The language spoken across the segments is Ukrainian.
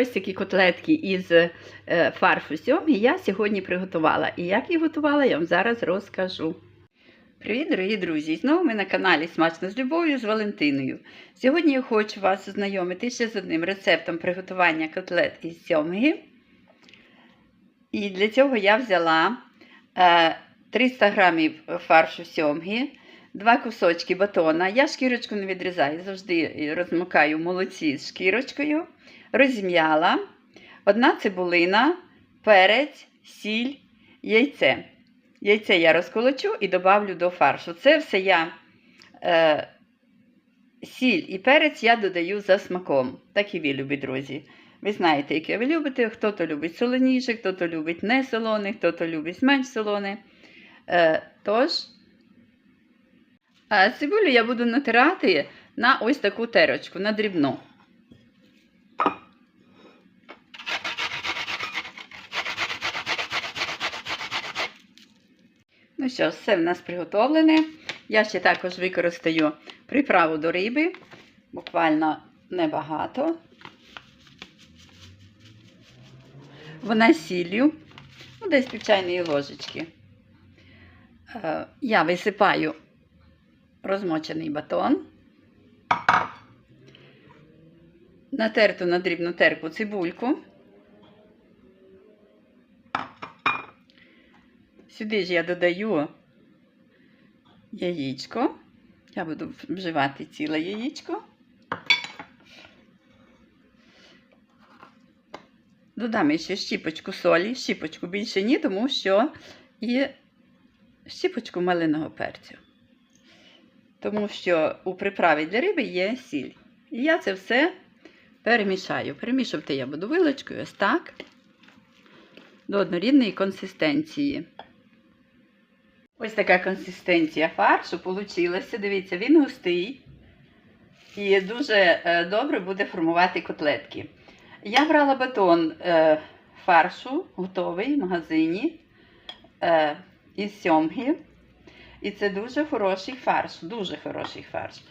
Ось такі котлетки із е, фаршу сьомги я сьогодні приготувала. І як їх готувала, я вам зараз розкажу. Привіт, дорогі друзі! Знову ми на каналі Смачно з любов'ю з Валентиною. Сьогодні я хочу вас ознайомити ще з одним рецептом приготування котлет із сьомги. І для цього я взяла е, 300 грамів фаршу сьомги, два кусочки батона. Я шкірочку не відрізаю, завжди розмикаю молоці з шкірочкою. Розім'яла, одна цибулина, перець, сіль, яйце. Яйце я розколочу і добавлю до фаршу. Це все я е, сіль і перець я додаю за смаком. Так і ви, любі друзі. Ви знаєте, яке ви любите. Хто-то любить солоніше, хто-то любить не солоне, хто-то любить менш солоне. Е, тож, цибулю я буду натирати на ось таку терочку, на дрібну. Ну що, все в нас приготовлене. Я ще також використаю приправу до риби, буквально небагато. Вона сіллю, ну, десь чайної ложечки. Е, Я висипаю розмочений батон, натерту на дрібну терку цибульку. Сюди ж я додаю яєчко. Я буду вживати ціле яєчко. Додам ще щіпочку солі, щіпочку більше ні, тому що і щіпочку малиного перцю. Тому що у приправі для риби є сіль. І я це все перемішаю. Перемішувати я буду вилочкою ось так, до однорідної консистенції. Ось така консистенція фаршу получилася. Дивіться, він густий і дуже е, добре буде формувати котлетки. Я брала батон е, фаршу готовий в магазині е, із сьомги. І це дуже хороший фарш, дуже хороший фарш.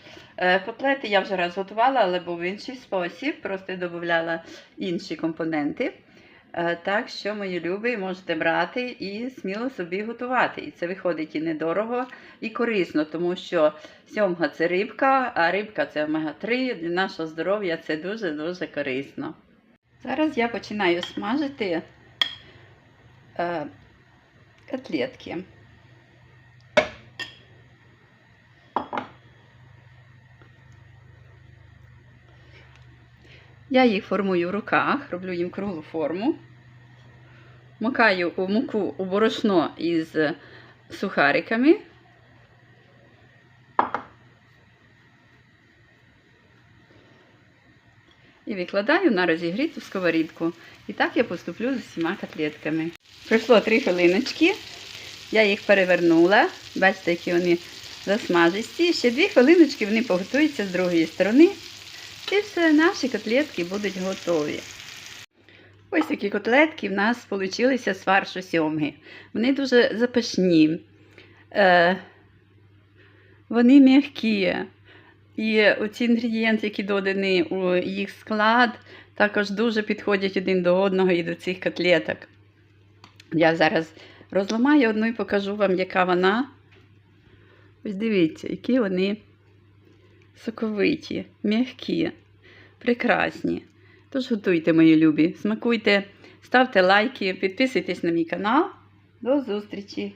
Котлети я вже раз готувала, але був інший спосіб, просто додавала інші компоненти. Е, Так що, мої любі, можете брати і сміло собі готувати. І це виходить і недорого, і корисно, тому що сьомга це рибка, а рибка це омега-3. Для нашого здоров'я це дуже-дуже корисно. Зараз я починаю смажити е, котлетки. Я їх формую в руках, роблю їм круглу форму. Макаю муку у борошно із сухариками. І викладаю на розігріту сковорідку. І так я поступлю з усіма котлетками. Пройшло 3 хвилиночки. Я їх перевернула. Бачите, які вони засмажисті. Ще 2 хвилиночки вони поготуються з другої сторони. І все, наші котлетки будуть готові. Ось такі котлетки в нас вийшли з фаршу сьомги. Вони дуже запашні, е, вони м'які. І оці інгредієнти, які додані у їх склад, також дуже підходять один до одного і до цих котлеток. Я зараз розламаю одну і покажу вам, яка вона. Ось дивіться, які вони соковиті, м'які, прекрасні. Тож готуйте, мої любі, смакуйте, ставте лайки, підписуйтесь на мій канал. До зустрічі!